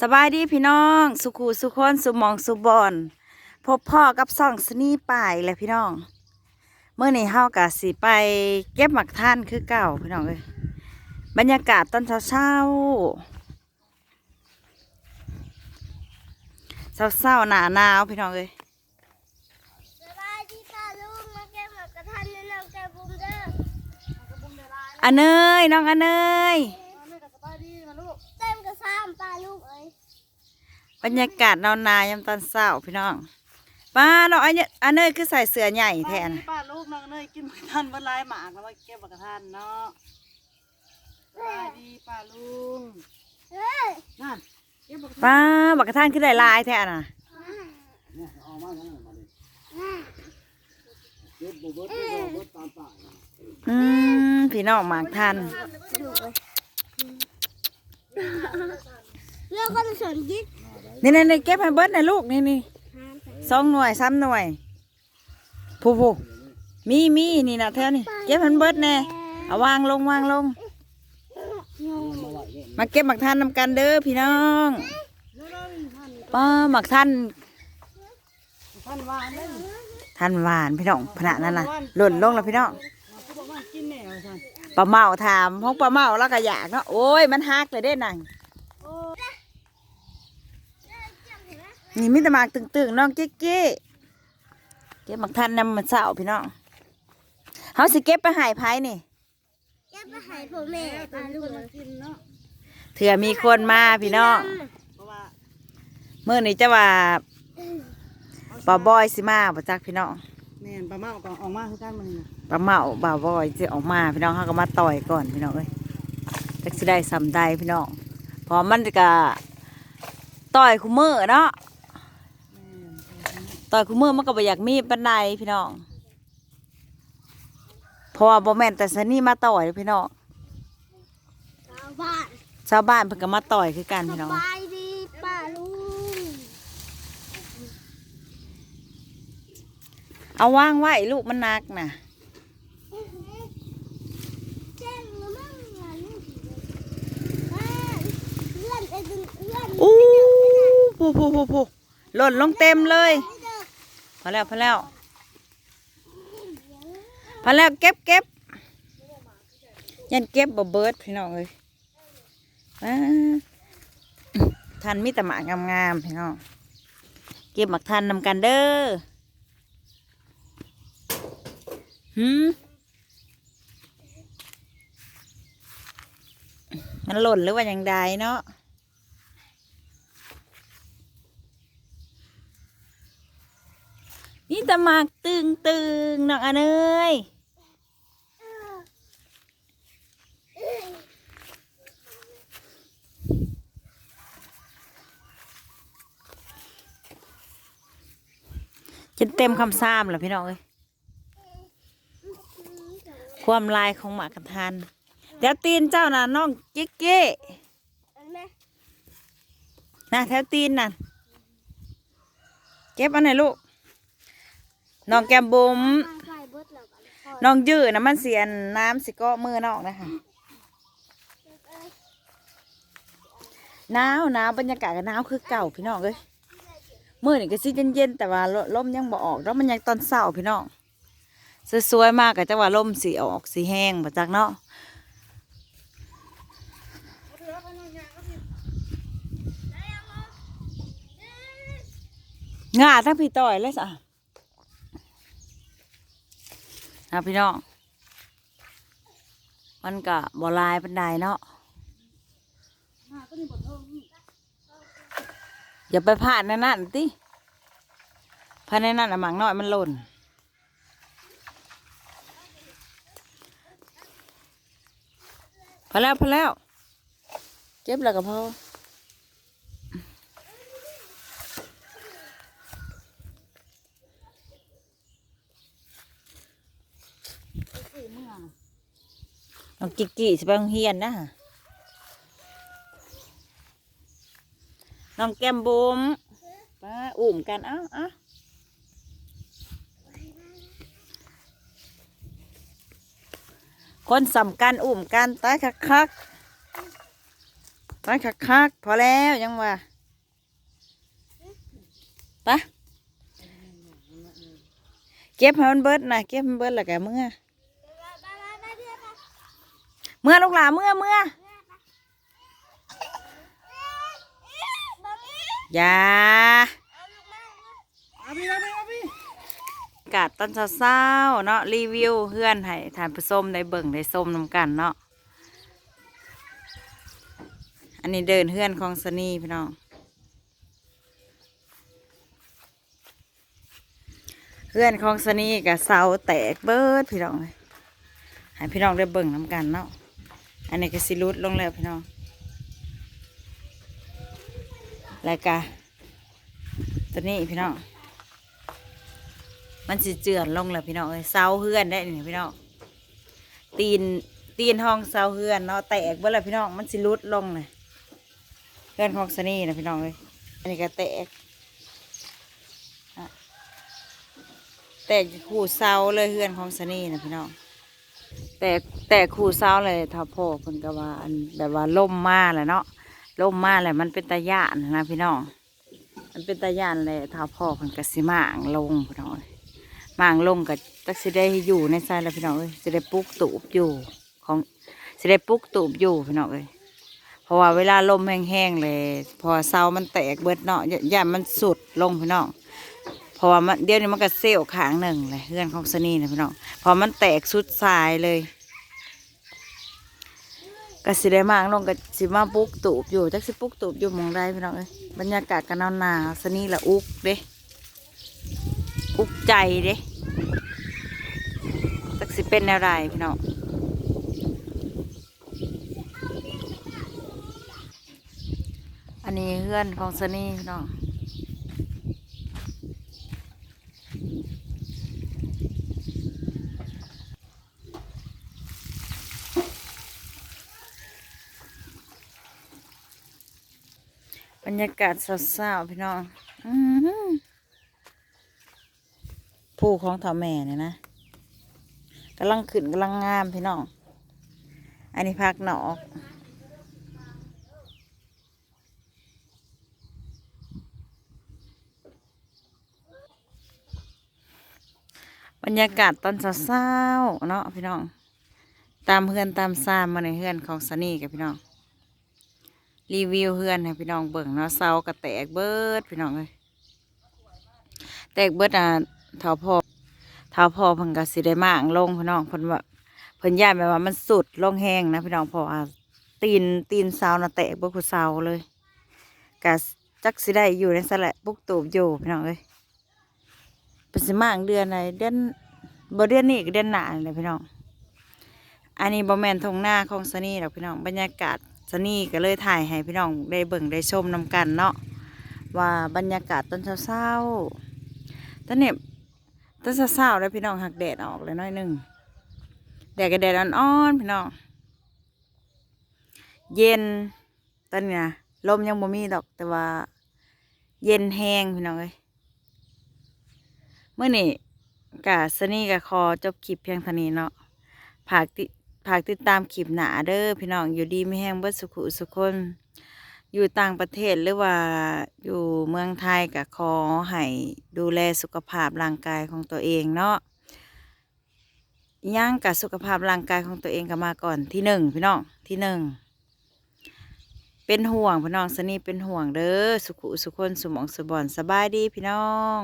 สบายดีพี่น้อง สุขูสุคนสุหมองสุบอนพบพ่อกับซ่องสนีป่ายแหละพี่น้องเมื่อนี้เฮากะสิไปเก็บหมักท่านคือเก่าพี่น้องเลยบรรยากาศตอนเช้าเช้าเช้าเช้าๆหนาหนาวพี่น้องเลยสบายดีค่ะลูกมาแก้หมากกระทันแนะนำแกบุ้มเด้ออันเนยน้องอันเนย เต็มกระซ้ำปลาลูกเอ้ย บรรยากาศหนาวนายามตอนเช้าพี่น้องป้าน้องอันเนยอันเนยคือใส่เสื้อใหญ่แทนป้าลูกน้องเนยกินบักทันวันลายหมากแล้วมาเก็บบักทันเนาะสบายดีป้าลุงเฮ้ยนั่นเก็บบักทันป้าบักกระท่านขึ้นได้ลายแท้น่ะเนี่ยเอามาแล้วมาดิเก็บบุบเก็บบุบตามป่าอืมพี่น้องหมากท่านดูเอ้ยเรื่องก็จะสอนยิกนี่ นี่นี่เก็บให้เบิดนะลูกนี่นี่สองหน่วยสามหน่วยผู้ผู้มีมีนี่นะแถวนี่เก็บให้มันเบิดแน่เอาวางลงวางลง มาเก็บหมักท่านนำกันเด้อพี่น้องป้าหมักท่านท่านวานเลยท่านหวานพี่น้องขนาดนั้นน่ะหล่นลงแล้วพี่น้องเขาบอกว่ากินแน่ท่านปลาเมาถามห้องปลาเมาแล้วก็อยากเนาะโอ้ยมันฮักเลยเด้นัง นี่มิตรมากตึงๆน้องเจ๊เจ๊เก็บหมักท่านนำมันเศร้าพี่น้องเขาสิเก็บไปใหายไผ่นี่แกไปหายพ่อแม่ปลาลูกเอ้ยกินเนาะเถื่อมีคนมาพี่น้องเพราะว่าเมื่อนี้จะว่าปลาบอยสิมาประจักพี่น้องแม่นปลาเมาก็ออกมาคือกันมันนะปลาเมาปลาบอยจะออกมาพี่น้องเขาก็มาต่อยก่อนพี่น้องเอ้ยจักสิได้สำได้พี่น้องเพอมันก็ต่อยคุมือเนาะแม่น ต่อยคุมือมันก็บ่อยากมีปันไดพี่น้องเพราะว่าบ่แม่นแต่สนี่มาต่อยพี่น้องชาวบ้านชาวบ้านเพิ่นก็มาต่อยคือกันสพี่น้องบายดีป้าลุงเอาวางไว้ลูกมันหนักน่ะเจ้งหรือมั่งงานนี่เอ้ยเลื่อนไปดึงเลื่อนอู้ผู้ผู้ผู้ผู้หล่นลงเต็มเลยไม่เด้อ พอแล้วพอแล้วพอแล้วเก็บเก็บยันเก็บบ่เบิดพี่น้องเอ้ยว้าทันมีต่หมากงามๆพี่น้องเก็บหมักทันนำกันเด้อหืมมันหล่นหรือว่าอย่างใดเนาะ นี่ต่หมากตึงตึงๆน้องอันเอ้ยจนเต็มคำซ้ำแล้วพี่น้องเอ้ยความลายของหมากระทันเดี๋ยวตีนเจ้าน่ะน้องเก๊กเก้เห็นไหมนะแถวตีนน่ะเก็บอันไหนลูก น้องแก้มบุ๋มปลาไฟเบิดแล้วกันพอน้องยืดนะมันเสียนน้ำสิเก็มือนอกนะคะหนาวหนาวบรรยากาศก็หนาวคือเก่าพี่น้องเอ้ยมื่อนี่ก็สิเย็นๆแต่ว่าลลมยังบ่ออกแล้วมันยังตอนเช้าพี่น้องสวยๆมากก็จะว่าลมสีออกสีแห้งมาจากเนาะงาทั้งพี่ต่อยเลยสะ นะพี่น้องมันก็บ่ลายปันใดเนาะอย่าไปพลาดในนั่นติภายในนั่นอะหมังน้อยมันหล่นพอแล้วพอแล้ว เก็บแล้วก็พอ น้องกิกกี้สิไปโรงเรียนนะน้องแก้มบุ๋มป้าอุ่มกันเอ้าเอ้าคนสำคัญอุ่มกันตายคักคักไปคักๆพอแล้วยังว่าปะเก็บให้มันเบิดนะเก็บให้มันเบิดแล้วก็เมื่อ ไปไปไปเพื่อนไป เมื่อลูกหลาเมื่อเมื่ออย่าอาพี่เอาพี่เอาพี่อากาศตอนเช้าๆเนาะรีวิวเพื่อนให้ทานผู้ส้มได้เบิ่งได้ส้มนำกันเนาะอันนี้เดินเพื่อนของสนีพี่น้องเพื่อนของสนีกับเสาแตกเบิดพี่น้องให้พี่น้องได้เบิ่งนำกันเนาะ อันนี้ก็สิรุดลงแล้วพี่น้องแล้วก็ตัวนี้พี่น้องมันสิเจือนลงแล้วพี่น้องเอ้ยเสาเฮือนได้นี่พี่น้องตีนตีนห้องเสาเฮือนเนาะแตกเบ่แล้วพี่น้องมันสิรุดลงเลยเฮือนของสนี่นะพี่น้องเอ้ยอันนี้ก็แตกแตกคู่เสาเลยเฮือนของสนี่นะพี่น้อง แตกแตกคู่เสาเลยท่าพ่อเพิ่นก็ว่าอันแบบว่าล่มมาแหละเนาะล่มมาแหละมันเป็นตะยานนะพี่น้องมันเป็นตะยานเลยท่าพ่อเพิ่นก็สิมางลงพี่น้องเอ้ยมางลงกับจักสิได้อยู่ในใจแล้วพี่น้องเอ้ยสิได้ปลุกตูบอยู่ของสิได้ปลุกตูบอยู่พี่น้องเอ้ยเพราะว่าเวลาลมแห้งๆเลย พอเสามันแตกเบิดเนาะย่ามันสุดลงพี่น้อง ราะว่ามันเดี๋ยวนี้มันก็เซลล์ขางหนึ่งเลยเพื่อนของสนีนะพี่น้องพอมันแตกสุดสายเลยก็สิได้มางลงกับสิมาปุกตูบอยู่จักสิปุกตูบอยู่มองได้พี่น้องเอ้ยบรรยากาศกันหนาวๆสนีละอุกเด้อุกใจเด้สักสิเป็นแนวไรพี่น้องอันนี้เพื่อนของสนี่พี่น้อง รรยากาศเศร้าๆพี่น้องอือหือผู้ของเท่าแม่เนี่ยนะกำลังขึ้นกำลังงามพี่น้อง อันนี้พักหนอกบรรยากาศตอนเศร้าๆเนาะพี่น้อง ตามเพื่อนตามซามมาในเพื่อนของสนี่กับพี่น้อง รีวิวเพื่อนให้พี่น้องเบิ่งเนาะเศร้ากระแตกเบิดพี่น้องเลยแตกเบิดอะเท่าพอเท้าพ่อเพิ่นก็สิได้มางลงพี่น้องเพิ่นว่าเพิ่นย่านแบบว่ามันสุดลงแห้งนะพี่น้องพราะว่าตีนตีนเสาน่ะแตกบ่คือเสาเลยก็จักสิได้อยู่ในสนแหละปุกตูบอยู่พี่น้องเอ้ยเป็นสิมางเดือนไหนเดือนบ่เดือนนี้ก็เดือนหน้านี่แหละพี่น้องอันนี้บ่แมนทงหน้าของสนี่ดอกพี่น้องบรรยากาศ สนี่ก็เลยถ่ายให้พี่น้องได้เบิ่งได้ชมนำกันเนาะว่าบรรยากาศตอนเช้าๆตอนนี้ตั้งแต่เช้าแล้วพี่น้องหักแดดออกเลยน้อยหนึ่งแดดกับแดดอ่อนๆพี่น้องเย็นตอนนี้นะลมยังบ่มีดอกแต่ว่า เย็นแห้งพี่น้องเอ้ยเมื่อนี่กะสนี่กะคอจบคลิปเพียงเท่านี้เนาะผาก ติผากติดตามคลิปหนาเด้อพี่น้องอยู่ดีไม่แห้งเบิดสุขุสุขคนอยู่ต่างประเทศหรือว่าอยู่เมืองไทยก็ขอให้ดูแลสุขภาพร่างกายของตัวเองเนาะย่างกับสุขภาพร่างกายของตัวเองก็มาก่อนที่หนึ่งพี่น้องที่หนึ่งเป็นห่วงพี่น้องสนีเป็นห่วงเด้อสุขุสุขคนสมองสบอนสบายดีพี่น้อง